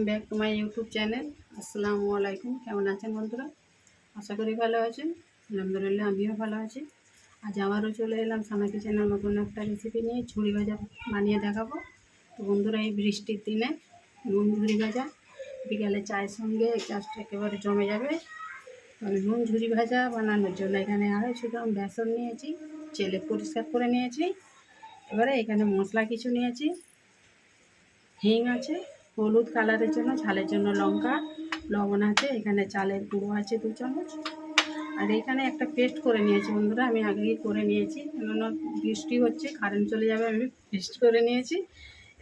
Welcome back to my YouTube channel. আসসালামু আলাইকুম। কেমন আছেন বন্ধুরা? আশা করি ভালো আছেন। আলহামদুলিল্লাহ, আমিও ভালো আছি। আজ আবারও চলে এলাম সানা কিচেনের নতুন একটা রেসিপি নিয়ে ঝুড়ি ভাজা বানিয়ে দেখাবো। তো বন্ধুরা, এই বৃষ্টির দিনে নুন ঝুড়ি ভাজা, বিকালে চায়ের সঙ্গে জাস্ট একেবারে জমে যাবে। নুন ঝুড়ি ভাজা বানানোর জন্য এখানে আড়াইশো গ্রাম বেসন নিয়েছি, চেলে পরিষ্কার করে নিয়েছি। এবারে এখানে মশলা কিছু নিয়েছি, হিং আছে হলুদ কালারের জন্য, ঝালের জন্য লঙ্কা, লবণ আছে, এখানে চালের গুঁড়ো আছে দু চামচ। আর এখানে একটা পেস্ট করে নিয়েছি বন্ধুরা, আমি আগেই করে নিয়েছি, কেননা বৃষ্টি হচ্ছে, কারেন্ট চলে যাবে, আমি পেস্ট করে নিয়েছি।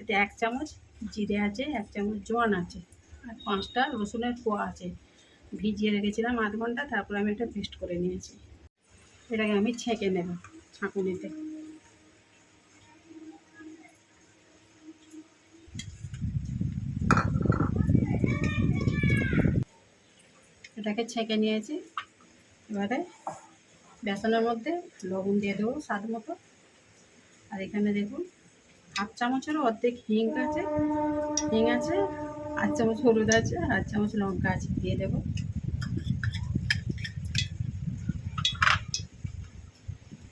এতে এক চামচ জিরে আছে, এক চামচ জোয়ান আছে, আর পাঁচটা রসুনের কোয়া আছে। ভিজিয়ে রেখেছিলাম আধ ঘণ্টা, তারপরে আমি এটা পেস্ট করে নিয়েছি। এটাকে আমি ছেঁকে নেব ছাঁকুনিতে। এটাকে ছেঁকে নিয়েছি। এবারে বেসনের মধ্যে লবণ দিয়ে দেবো স্বাদ মতো। আর এখানে দেখুন, হাফ চামচেরও অর্ধেক হিং আছে। হিং আছে আট চামচ হলুদ আছে আট চামচ লঙ্কা আছে, দিয়ে দেবো।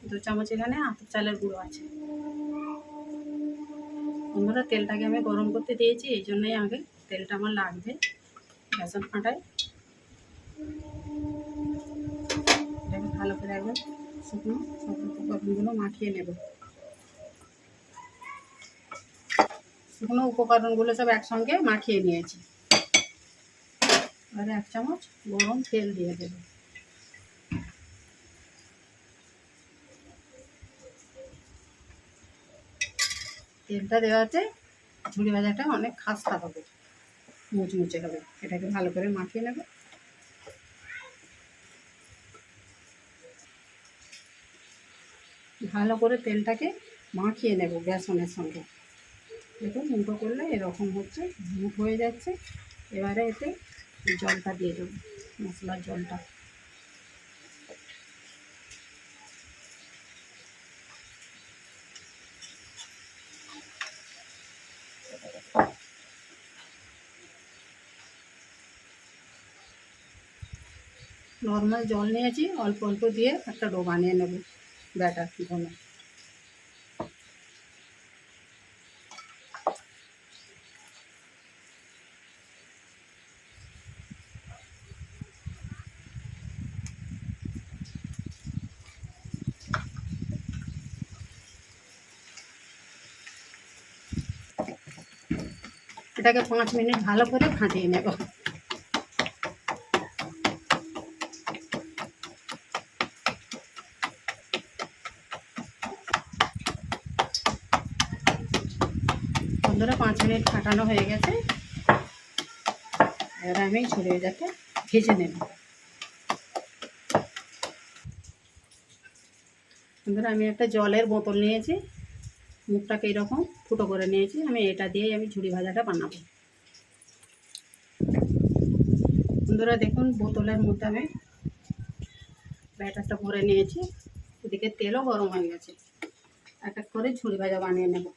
দু চামচ এখানে আতপ চালের গুঁড়ো আছে। বন্ধুরা, তেলটাকে আমি গরম করতে দিয়েছি, এই জন্যই আগে তেলটা আমার লাগবে। বেসন ফাটায়। করে একবার শুকনো উপকরণগুলো মাখিয়ে নেব। শুকনো উপকরণগুলো সব একসঙ্গে মাখিয়ে নিয়েছি। এবারে এক চামচ গরম তেল দিয়ে দেব। তেলটা দেওয়াতে ঝুড়ি ভাজাটা অনেক খাস্তা হবে। মুচমুচে হবে। এটাকে ভালো করে মাখিয়ে নেবে। ভালো করে তেলটাকে মাখিয়ে নেব বেসনের সঙ্গে। দেখুন, মুখো করলে এরকম হচ্ছে, মুখ হয়ে যাচ্ছে। এবারে এতে জলটা দিয়ে দেবো, মশলার জলটা। নর্মাল জল নিয়েছি, অল্প অল্প দিয়ে একটা ডো বানিয়ে নেব। ব্যাটার ঘন এটাকে পাঁচ মিনিট ভালো করে ফাটিয়ে নেব। বন্ধুরা পাঁচ মিনিট ফাটানো হয়ে গেছে। এবার আমি ঝুড়ি যাতে ভেজে নেব। বন্ধুরা, আমি একটা জলের বোতল নিয়েছি। মুখটাকে এরকম ফুটো করে নিয়েছি। আমি এটা দিয়েই আমি ঝুড়ি ভাজাটা বানাবো। বন্ধুরা, দেখুন, বোতলের মধ্যে আমি ব্যাটারটা ভরে নিয়েছি। এদিকে তেলও গরম হয়ে গেছে। এক এক করে ঝুড়ি ভাজা বানিয়ে নেব।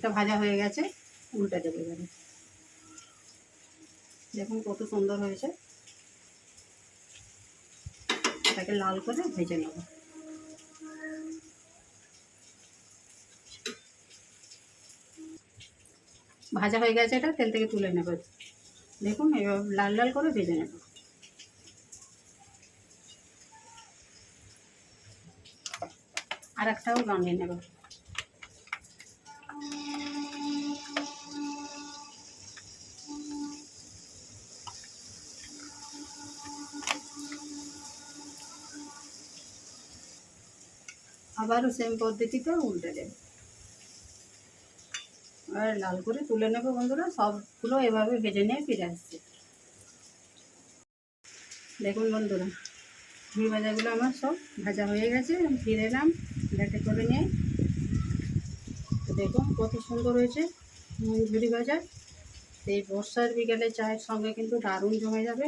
এক ভাজা হয়ে গেছে, উল্টে দেবো এবারে। দেখুন কত সুন্দর হয়েছে। এটাকে লাল করে ভেজে নেব। ভাজা হয়ে গেছে এটা, তেল থেকে তুলে নেব। দেখুন, এবার লাল লাল করে ভেজে নেব। আর একটাও বানিয়ে নেব। আবারও সেম পদ্ধতিতে উল্টে দেব। আর লাল করে তুলে নেব বন্ধুরা, সবগুলো এভাবে ভেজে নিয়ে ফিরে আসছে। দেখুন বন্ধুরা ঝুড়ি ভাজাগুলো আমার সব ভাজা হয়ে গেছে ফিরে এলাম প্লেটে করে নিয়ে। তো দেখুন কত সুন্দর হয়েছে ঝুড়ি ভাজা। এই বর্ষার বিকেলে চায়ের সঙ্গে কিন্তু দারুণ জমে যাবে।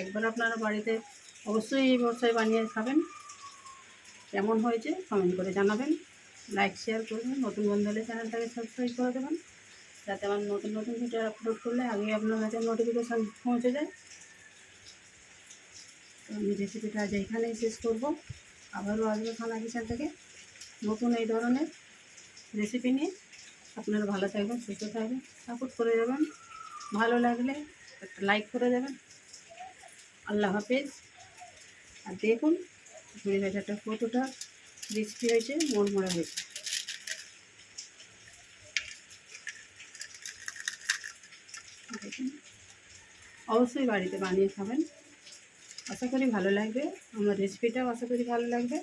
একবার আপনারা বাড়িতে অবশ্যই এই বর্ষায় বানিয়ে খাবেন। কেমন হয়েছে কমেন্ট করে জানাবেন। লাইক শেয়ার করবেন, নতুন বন্ধু হলে চ্যানেলটাকে সাবস্ক্রাইব করে দেবেন, যাতে আমার নতুন নতুন ভিডিও আপলোড করলে আগে আপনার কাছে নোটিফিকেশান পৌঁছে যায়। তো আমি রেসিপিটা আজ এখানেই শেষ করব। আবারও আসবে খানা কিচেন থেকে। নতুন এই ধরনের রেসিপি নিয়ে। আপনারা ভালো থাকবেন, সুস্থ থাকবেন সাপোর্ট করে দেবেন। ভালো লাগলে একটা লাইক করে দেবেন। আল্লাহ হাফেজ। আর দেখুন ঝুড়ি ভাজাটা কতটা রিস্কি হয়েছে? মরমরা হয়েছে। অবশ্যই বাড়িতে বানিয়ে খাবেন। আশা করি ভালো লাগবে। আমার রেসিপিটাও আশা করি ভালো লাগবে।